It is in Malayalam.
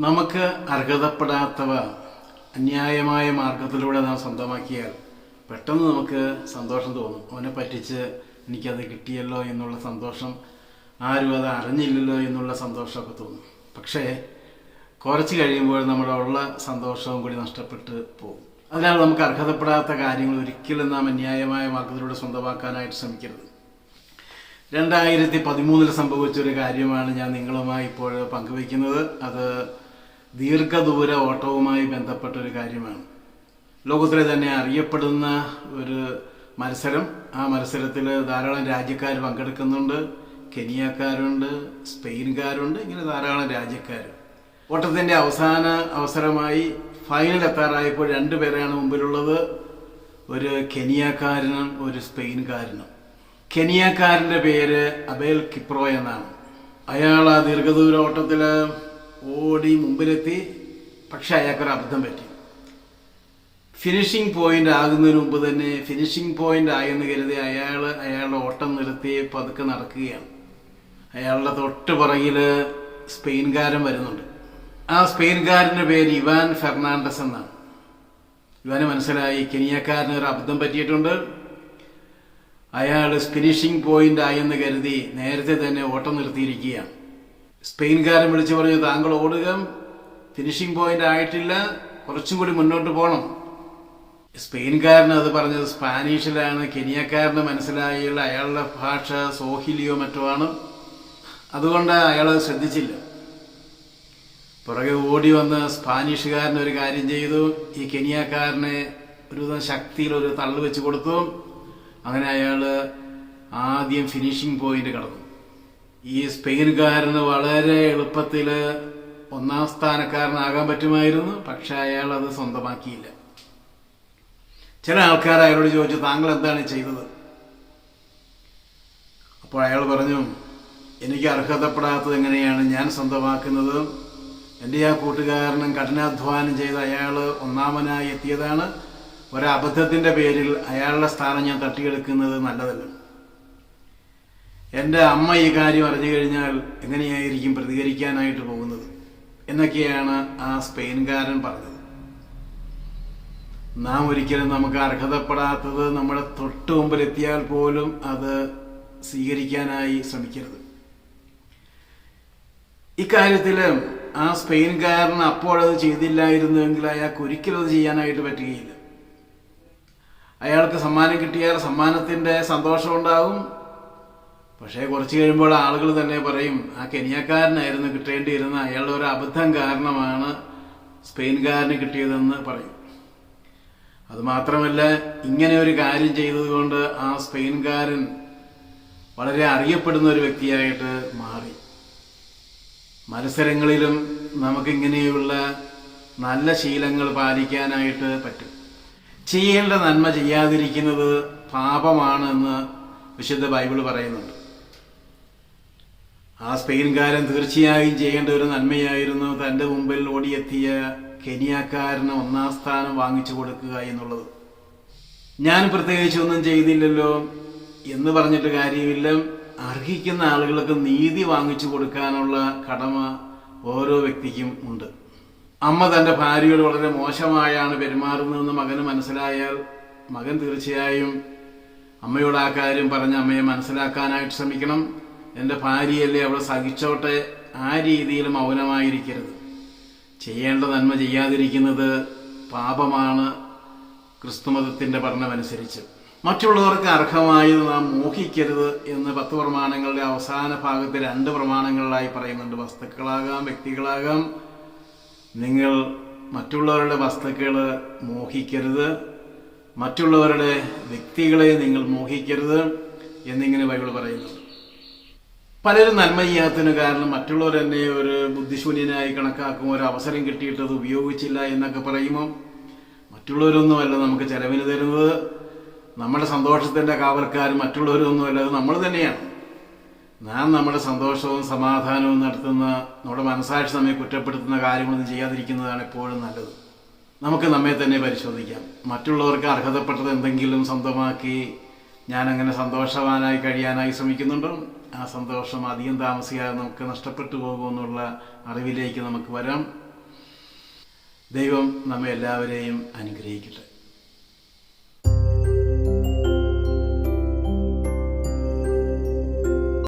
നമുക്ക് അർഹതപ്പെടാത്തവ അന്യായമായ മാർഗത്തിലൂടെ നാം സ്വന്തമാക്കിയാൽ പെട്ടെന്ന് നമുക്ക് സന്തോഷം തോന്നും. അവനെ പറ്റിച്ച് എനിക്കത് കിട്ടിയല്ലോ എന്നുള്ള സന്തോഷം ആരും അത് അറിഞ്ഞില്ലല്ലോ എന്നുള്ള സന്തോഷമൊക്കെ തോന്നും. പക്ഷേ കുറച്ച് കഴിയുമ്പോൾ നമ്മുടെ ഉള്ള സന്തോഷവും കൂടി നഷ്ടപ്പെട്ട് പോകും. അതിനാൽ നമുക്ക് അർഹതപ്പെടാത്ത കാര്യങ്ങൾ ഒരിക്കലും നാം അന്യായമായ മാർഗത്തിലൂടെ സ്വന്തമാക്കാനായിട്ട് ശ്രമിക്കരുത്. രണ്ടായിരത്തി പതിമൂന്നിൽ സംഭവിച്ച ഒരു കാര്യമാണ് ഞാൻ നിങ്ങളുമായി ഇപ്പോൾ പങ്കുവയ്ക്കുന്നത്. അത് ദീർഘദൂര ഓട്ടവുമായി ബന്ധപ്പെട്ട ഒരു കാര്യമാണ്. ലോകത്തിലെ തന്നെ അറിയപ്പെടുന്ന ഒരു മത്സരം. ആ മത്സരത്തിൽ ധാരാളം രാജ്യക്കാർ പങ്കെടുക്കുന്നുണ്ട്. കെനിയക്കാരുണ്ട് സ്പെയിൻകാരുണ്ട് ഇങ്ങനെ ധാരാളം രാജ്യക്കാർ. ഓട്ടത്തിന്റെ അവസാന അവസരമായി ഫൈനൽ എത്താറായപ്പോൾ രണ്ടുപേരാണ് മുമ്പിലുള്ളത്. ഒരു കെനിയക്കാരനും ഒരു സ്പെയിൻകാരനും. കെനിയക്കാരന്റെ പേര് അബേൽ കിപ്രോ എന്നാണ്. അയാൾ ആ ദീർഘദൂര ഓട്ടത്തിൽ ഓടി മുമ്പിലെത്തി. പക്ഷെ അയാൾക്കൊരു അബദ്ധം പറ്റി. ഫിനിഷിംഗ് പോയിന്റ് ആകുന്നതിന് മുമ്പ് തന്നെ ഫിനിഷിംഗ് പോയിന്റ് ആയെന്ന് കരുതി അയാൾ അയാളുടെ ഓട്ടം നിർത്തി പതുക്കെ നടക്കുകയാണ്. അയാളുടെ തൊട്ട് പുറകിൽ സ്പെയിൻകാരൻ വരുന്നുണ്ട്. ആ സ്പെയിൻകാരന്റെ പേര് ഇവാൻ ഫെർണാണ്ടസ് എന്നാണ്. ഇവാന് മനസ്സിലായി കെനിയക്കാരന് ഒരു അബദ്ധം പറ്റിയിട്ടുണ്ട്. അയാൾ ഫിനിഷിംഗ് പോയിന്റ് ആയെന്ന് കരുതി നേരത്തെ തന്നെ ഓട്ടം നിർത്തിയിരിക്കുകയാണ്. സ്പെയിൻകാരൻ വിളിച്ചു പറഞ്ഞു താങ്കൾ ഓടുക ഫിനിഷിംഗ് പോയിന്റ് ആയിട്ടില്ല കുറച്ചും കൂടി മുന്നോട്ട് പോകണം സ്പെയിൻകാരൻ അത് പറഞ്ഞത് സ്പാനിഷിലാണ് കെനിയക്കാരന് മനസ്സിലായുള്ള അയാളുടെ ഭാഷ സോഹിലിയോ മറ്റോ ആണ് അതുകൊണ്ട് അയാൾ ശ്രദ്ധിച്ചില്ല. പുറകെ ഓടി വന്ന് സ്പാനിഷുകാരൻ ഒരു കാര്യം ചെയ്തു. ഈ കെനിയക്കാരനെ ഒരു ശക്തിയിൽ ഒരു തള്ളു വെച്ച് കൊടുത്തു. അങ്ങനെ അയാൾ ആദ്യം ഫിനിഷിംഗ് പോയിന്റ് കടന്നു. ഈ സ്പെയിൻകാരന് വളരെ എളുപ്പത്തിൽ ഒന്നാം സ്ഥാനക്കാരനാകാൻ പറ്റുമായിരുന്നു പക്ഷെ അയാൾ അത് സ്വന്തമാക്കിയില്ല. ചില ആൾക്കാർ അയാളോട് ചോദിച്ചു താങ്കൾ എന്താണ് ചെയ്തത്? അപ്പോൾ അയാൾ പറഞ്ഞു എനിക്ക് അർഹതപ്പെടാത്തത് എങ്ങനെയാണ്? ഞാൻ സ്വന്തമാക്കുന്നത് എന്റെ ആ കൂട്ടുകാരനും കഠിനാധ്വാനം ചെയ്ത് അയാൾ ഒന്നാമനായി എത്തിയതാണ്. ഒരബദ്ധത്തിന്റെ പേരിൽ അയാളുടെ സ്ഥാനം ഞാൻ തട്ടിയെടുക്കുന്നത് നല്ലതല്ല. എന്റെ അമ്മ ഈ കാര്യം അറിഞ്ഞു കഴിഞ്ഞാൽ എങ്ങനെയായിരിക്കും പ്രതികരിക്കാനായിട്ട് പോകുന്നത്? എന്നൊക്കെയാണ് ആ സ്പെയിൻകാരൻ പറഞ്ഞത്. നാം ഒരിക്കലും നമുക്ക് അർഹതപ്പെടാത്തത് നമ്മുടെ തൊട്ട് മുമ്പിൽ എത്തിയാൽ പോലും അത് സ്വീകരിക്കാനായി ശ്രമിക്കരുത്. ഇക്കാര്യത്തിൽ ആ സ്പെയിൻകാരൻ അപ്പോഴത് ചെയ്തില്ലായിരുന്നുവെങ്കിൽ അയാൾക്ക് ഒരിക്കലും അത് ചെയ്യാനായിട്ട് പറ്റുകയില്ല. അയാൾക്ക് സമ്മാനം കിട്ടിയാൽ സമ്മാനത്തിന്റെ സന്തോഷം ഉണ്ടാകും പക്ഷേ കുറച്ച് കഴിയുമ്പോൾ ആളുകൾ തന്നെ പറയും ആ കെനിയക്കാരനായിരുന്നു കിട്ടേണ്ടിയിരുന്ന അയാളുടെ ഒരു അബദ്ധം കാരണമാണ് സ്പെയിൻകാരന് കിട്ടിയതെന്ന് പറയും. അതുമാത്രമല്ല ഇങ്ങനെ ഒരു കാര്യം ചെയ്തതുകൊണ്ട് ആ സ്പെയിൻകാരൻ വളരെ അറിയപ്പെടുന്ന ഒരു വ്യക്തിയായിട്ട് മാറി. മത്സരങ്ങളിലും നമുക്കിങ്ങനെയുള്ള നല്ല ശീലങ്ങൾ പാലിക്കാനായിട്ട് പറ്റും. ചെയ്യേണ്ട നന്മ ചെയ്യാതിരിക്കുന്നത് പാപമാണെന്ന് വിശുദ്ധ ബൈബിൾ പറയുന്നുണ്ട്. ആ സ്പെയിൻകാരൻ തീർച്ചയായും ചെയ്യേണ്ട ഒരു നന്മയായിരുന്നു തന്റെ മുമ്പിൽ ഓടിയെത്തിയ കെനിയാക്കാരന് ഒന്നാം സ്ഥാനം വാങ്ങിച്ചു കൊടുക്കുക എന്നുള്ളത്. ഞാൻ പ്രത്യേകിച്ച് ഒന്നും ചെയ്തില്ലല്ലോ എന്ന് പറഞ്ഞിട്ട് കാര്യമില്ല. അർഹിക്കുന്ന ആളുകൾക്ക് നീതി വാങ്ങിച്ചു കൊടുക്കാനുള്ള കടമ ഓരോ വ്യക്തിക്കും ഉണ്ട്. അമ്മ തന്റെ ഭാര്യയോട് വളരെ മോശമായാണ് പെരുമാറുന്നതെന്ന് മകന് മനസ്സിലായാൽ മകൻ തീർച്ചയായും അമ്മയോട് ആ കാര്യം പറഞ്ഞ് അമ്മയെ മനസ്സിലാക്കാനായിട്ട് ശ്രമിക്കണം. എന്റെ ഭാര്യയല്ലേ അവളെ സഹിച്ചോട്ടെ ആ രീതിയിൽ മൗനമായിരിക്കരുത്. ചെയ്യേണ്ട നന്മ ചെയ്യാതിരിക്കുന്നത് പാപമാണ് ക്രിസ്തുമതത്തിന്റെ പഠനമനുസരിച്ച്. മറ്റുള്ളവർക്ക് അർഹമായത് നാം മോഹിക്കരുത് എന്ന് പത്ത് പ്രമാണങ്ങളുടെ അവസാന ഭാഗത്ത് രണ്ട് പ്രമാണങ്ങളിലായി പറയുന്നുണ്ട്. വസ്തുക്കളാകാം വ്യക്തികളാകാം. നിങ്ങൾ മറ്റുള്ളവരുടെ വസ്തുക്കൾ മോഹിക്കരുത്. മറ്റുള്ളവരുടെ വ്യക്തികളെ നിങ്ങൾ മോഹിക്കരുത് എന്നിങ്ങനെ ബൈബിൾ പറയുന്നുണ്ട് പലരും നന്മ ചെയ്യാത്തതിന് കാരണം മറ്റുള്ളവർ എന്നെ ഒരു ബുദ്ധിശൂന്യനായി കണക്കാക്കും ഒരു അവസരം കിട്ടിയിട്ട് അത് ഉപയോഗിച്ചില്ല എന്നൊക്കെ പറയുമ്പോൾ മറ്റുള്ളവരൊന്നുമല്ല നമുക്ക് ചെലവിന് തരുന്നത്. നമ്മുടെ സന്തോഷത്തിന്റെ കാവൽക്കാർ മറ്റുള്ളവരൊന്നുമല്ല അത് നമ്മൾ തന്നെയാണ്. നാം നമ്മുടെ സന്തോഷവും സമാധാനവും നടത്തുന്ന നമ്മുടെ മനസാക്ഷി നമ്മെ കുറ്റപ്പെടുത്തുന്ന കാര്യങ്ങളൊന്നും ചെയ്യാതിരിക്കുന്നതാണ് എപ്പോഴും നല്ലത്. നമുക്ക് നമ്മെ തന്നെ പരിശോധിക്കാം. മറ്റുള്ളവർക്ക് അർഹതപ്പെട്ടത് എന്തെങ്കിലും സ്വന്തമാക്കി ഞാനങ്ങനെ സന്തോഷവാനായി കഴിയാനായി ശ്രമിക്കുന്നുണ്ട്. ആ സന്തോഷം അധികം താമസിക്കാതെ നമുക്ക് നഷ്ടപ്പെട്ടു പോകുമെന്നുള്ള അറിവിലേക്ക് നമുക്ക് വരാം. ദൈവം നമ്മെ എല്ലാവരെയും അനുഗ്രഹിക്കട്ടെ.